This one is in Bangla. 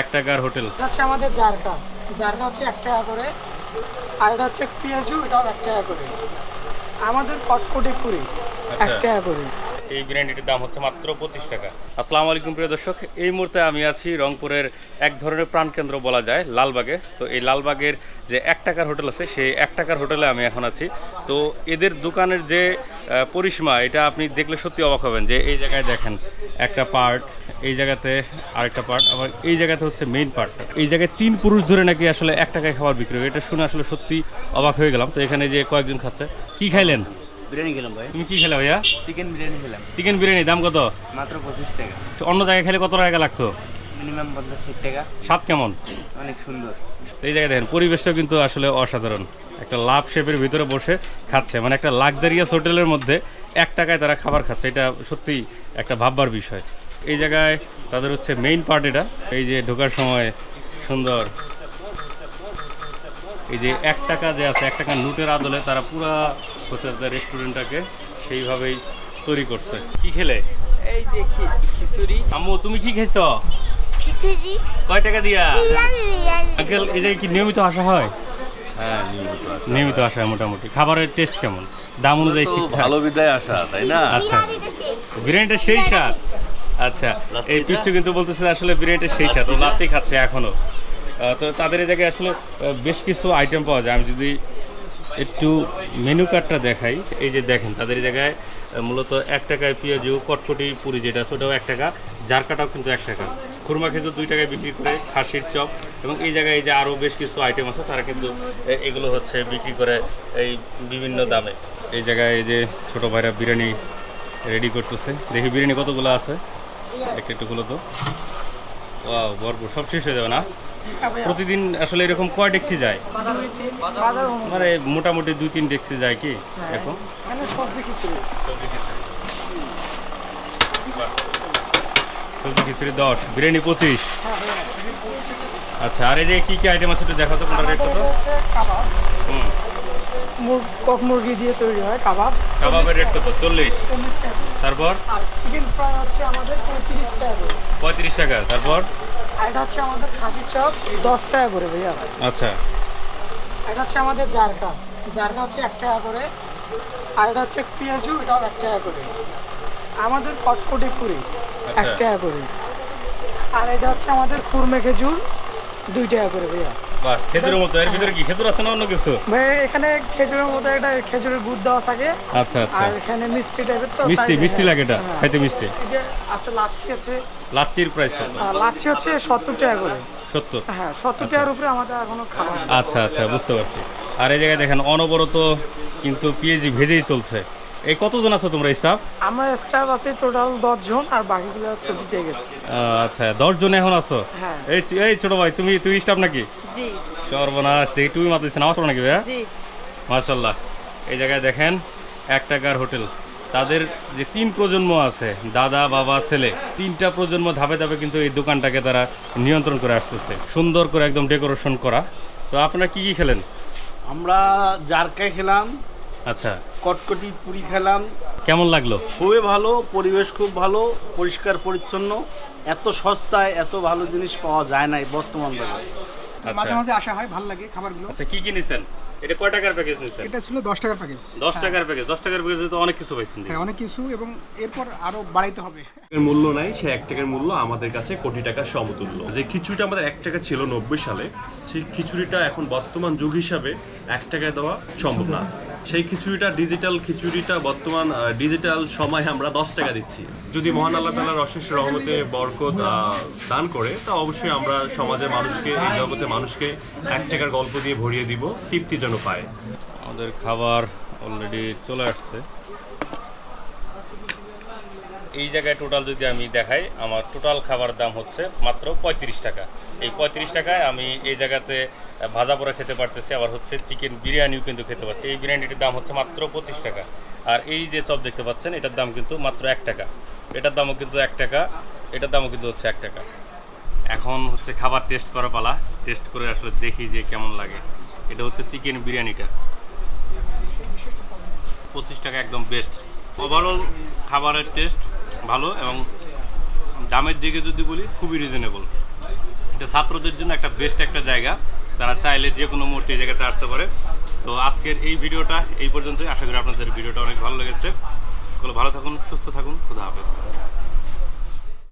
এক টাকার হোটেল হচ্ছে আমাদের জারকা। জারকা হচ্ছে এক টাকা করে। আর এটা হচ্ছে পেঁয়াজু এটাও এক টাকা করে। আমাদের কটকটে কুড়ি এক আচ্ছা। টাকা করে। এই বিরিয়ানিটির দাম হচ্ছে মাত্র পঁচিশ টাকা। আসসালামু আলাইকুম প্রিয় দর্শক, এই মুহূর্তে আমি আছি রংপুরের এক ধরনের প্রাণকেন্দ্র বলা যায়, লালবাগে। তো এই লালবাগের যে এক টাকার হোটেল আছে, সেই এক টাকার হোটেলে আমি এখন আছি। তো এদের দোকানের যে পরিসীমা, এটা আপনি দেখলে সত্যি অবাক হবেন যে এই জায়গায় দেখেন একটা পার্ট এই জায়গাতে আরেকটা পার্ট আবার এই জায়গাতে হচ্ছে মেইন পার্ট এই জায়গায় তিন পুরুষ ধরে নাকি আসলে এক টাকায় খাবার বিক্রি হয়, এটা শুনে আসলে সত্যি অবাক হয়ে গেলাম। তো এখানে যে কয়েকজন খাচ্ছে, কি খাইলেন? বিরিয়ানি খেলাম ভাই। তুমি কি খেলে ভাইয়া? চিকেন বিরিয়ানি খেলাম। চিকেন বিরিয়ানি দাম কত? মাত্র পঁচিশ টাকা। অন্য জায়গায় খেলে কত টাকা লাগতো? মিনিমাম পঞ্চাশ ষাট টাকা। স্বাদ কেমন? অনেক সুন্দর। তো এই জায়গায় দেখেন পরিবেশটাও কিন্তু আসলে অসাধারণ। একটা লাভ শেপের ভিতরে বসে খাচ্ছে। মানে একটা লাক্সারিয়াস হোটেলের মধ্যে এক টাকায় তারা খাবার খাচ্ছে। এটা সত্যিই একটা ভাববার বিষয়। এই জায়গায় তাদের হচ্ছে মেইন পার্ট এটা। এই যে ঢোকার সময় সুন্দর। এই যে এক টাকা যে আছে এক টাকা নোটের আদলে তারা পুরা হচ্ছে তাদের রেস্টুরেন্টটাকে সেইভাবেই তৈরি করছে। কি খেলে? এই দেখি খিচুড়ি। আম্মু তুমি কি খেয়েছ? খিচুড়ি। কয় টাকা দিয়া? আঙ্কেল এই জায়গায় কি নিয়মিত আসা হয়? হ্যাঁ নিয়মিত আসা। হয় মোটামুটি। খাবারের টেস্ট কেমন? দাম অনুযায়ী ঠিকঠাক? ভালো বিদায় আসা তাই না? আচ্ছা। বিরিয়ানিটা সেই। স্বাদ? আচ্ছা এই পিচ্ছু কিন্তু বলতেছে আসলে বিরিয়ানিটা সেই স্বাদ। ও লাচ্ছি খাচ্ছে এখনও। তো তাদের এই জায়গায় আসলে বেশ কিছু আইটেম পাওয়া যায়। আমি যদি একটু মেনু কার্ডটা দেখাই। এই যে দেখেন, তাদের জায়গায় মূলত এক টাকায় পেঁয়াজু, কটকটি পুরি যেটা আছে, ওটাও এক টাকা। জারকাটাও কিন্তু এক টাকা। খুরমা খেজুর দুই টাকায় বিক্রি করে, খাসির চপ এবং এই জায়গায় এই যে আরও বেশ কিছু আইটেম আছে, তারা কিন্তু এগুলো হচ্ছে বিক্রি করে এই বিভিন্ন দামে। এই জায়গায় এই যে ছোটো ভাইরা বিরিয়ানি রেডি করতেছে। দেখি বিরিয়ানি কতগুলো আছে? একটু গুলো তো। ওয়াও, ভরপুর। সব শেষ হয়ে যাবে না? প্রতিদিন আসলে এরকম কয় ডেক্সি যায়। মানে মোটামুটি দুই তিন ডেক্সি যায় কি এখন? সবজি খিচুড়ি। সবজি খিচুড়ি দশ। বিরিয়ানি পঁচিশ। আচ্ছা আর এই যে কি কি আইটেম আছে একটু দেখাও তো কোনটা রেট কত? হুম। মুর- কক মুরগি দিয়ে তৈরি হয় কাবাব। কাবাবের রেট কত? চল্লিশ। চল্লিশ টাকা। তারপর? চিকেন ফ্রাই হচ্ছে আমাদের পঁয়ত্রিশ টাকা পঁয়ত্রিশ টাকা। তারপর? আর এটা হচ্ছে আমাদের খাসির চপ দশ টাকা করে ভাইয়া। আচ্ছা। এটা হচ্ছে আমাদের জারকা। জারকা হচ্ছে এক টাকা করে। আর এটা হচ্ছে পেঁয়াজু এটাও এক টাকা করে। আমাদের কটকটি কুড়ি এক আচ্ছা। টাকা করে। আর এটা হচ্ছে আমাদের খুরমে খেজুর দুই টাকা করে ভাইয়া। বাহ খেজুরের মতো এর ভিতরে কি খেজুর আছে না অন্য কিছু? ভাই এখানে খেজুরের মধ্যে একটা খেজুরের গুড় দেওয়া থাকে। আচ্ছা আচ্ছা। আর এখানে মিষ্টি টাইপের তো মিষ্টি মিষ্টি লাগে এটা হ্যাঁ। খাইতে মিষ্টি। এই যে আছে লাচ্ছি আছে। লাচ্চির প্রাইস কত? আর লাচ্ছি হচ্ছে সত্তর টাকা করে। সত্তর? হ্যাঁ সত্তর টাকার উপরে আমাদের এখনও খাবার আচ্ছা আচ্ছা বুঝতে পারছি। আর এই জায়গায় দেখেন অনবরত কিন্তু পিএজি ভেজেই চলছে। এই কতজন আছো তোমরা স্টাফ আমরা স্টাফ আছে টোটাল দশ জন আর বাকিগুলো ছুটি চেয়ে গেছে। আচ্ছা দশ জন এখন আছো? হ্যাঁ। এই এই ছোট ভাই তুমি তুই স্টাফ নাকি? জি। সর্বনাশ দেখি তুমি মাত্র নামাজ পড়ো নাকি ভাইয়া? জি। মার্শাল্লাহ এই জায়গায় দেখেন এক টাকার হোটেল। তাদের যে তিন প্রজন্ম আছে দাদা বাবা ছেলে তিনটা প্রজন্ম ধাপে ধাপে কিন্তু এই দোকানটাকে তারা নিয়ন্ত্রণ করে আসতেছে। সুন্দর করে একদম ডেকোরেশন করা। তো আপনারা কি কি খেলেন? আমরা জারকায় খেলাম আচ্ছা। কটকটি পুরি খেলাম। কেমন লাগল? খুবই ভালো পরিবেশ খুব ভালো পরিষ্কার পরিচ্ছন্ন। এত সস্তায় এত ভালো জিনিস পাওয়া যায় না বর্তমান বাজারে। আচ্ছা। মাঝে মাঝে আসা হয় ভালো লাগে খাবারগুলো। আচ্ছা কি কি নিছেন? এটা কয় টাকার প্যাকেজ নিছেন? এটা ছিল দশ টাকার প্যাকেজ দশ টাকার প্যাকেজ দশ টাকার প্যাকেজে তো অনেক কিছু পাইছেন হ্যাঁ অনেক কিছু এবং এরপর আরও বাড়াইতে হবে। টাকার মূল্য নাই সে এক টাকার মূল্য আমাদের কাছে কোটি টাকার সমতুল্য। যে খিচুড়িটা আমাদের এক টাকা ছিল নব্বই সালে সেই খিচুড়িটা এখন বর্তমান যুগ হিসাবে এক টাকায় দেওয়া সম্ভব না। সেই খিচুড়িটা ডিজিটাল খিচুড়িটা বর্তমান ডিজিটাল সময় আমরা দশ টাকা দিচ্ছি। যদি মহান আল্লাহ তালার অশেষ রহমতে বরকত দান করে, তা অবশ্যই আমরা সমাজের মানুষকে, এই জগতে মানুষকে এক টাকার গল্প দিয়ে ভরিয়ে দিব তৃপ্তি যেন পায়। আমাদের খাবার অলরেডি চলে আসছে। এই জায়গায় টোটাল যদি আমি দেখাই, আমার টোটাল খাবার দাম হচ্ছে মাত্র পঁয়ত্রিশ টাকা। এই পঁয়ত্রিশ টাকায় আমি এই জায়গাতে ভাজা পোড়া খেতে পারতেছি, আবার হচ্ছে চিকেন বিরিয়ানিও কিন্তু খেতে পারছি। এই বিরিয়ানিটির দাম হচ্ছে মাত্র পঁচিশ টাকা। আর এই যে চপ দেখতে পাচ্ছেন, এটার দাম কিন্তু মাত্র এক টাকা। এটার দামও কিন্তু এক টাকা, এটার দামও কিন্তু হচ্ছে এক টাকা। এখন হচ্ছে খাবার টেস্ট করা পালা। টেস্ট করে আসলে দেখি যে কেমন লাগে। এটা হচ্ছে চিকেন বিরিয়ানিটা। পঁচিশ টাকা একদম বেস্ট ওভারঅল খাবারের টেস্ট ভালো এবং দামের দিকে যদি বলি, খুবই রিজনেবল এটা ছাত্রদের জন্য একটা বেস্ট একটা জায়গা। তারা চাইলে যে কোনো মুহূর্তে এই জায়গাতে আসতে পারে। তো আজকের এই ভিডিওটা এই পর্যন্তই। আশা করি আপনাদের ভিডিওটা অনেক ভালো লেগেছে। সকলে ভালো থাকুন, সুস্থ থাকুন। খুদা হাফেজ।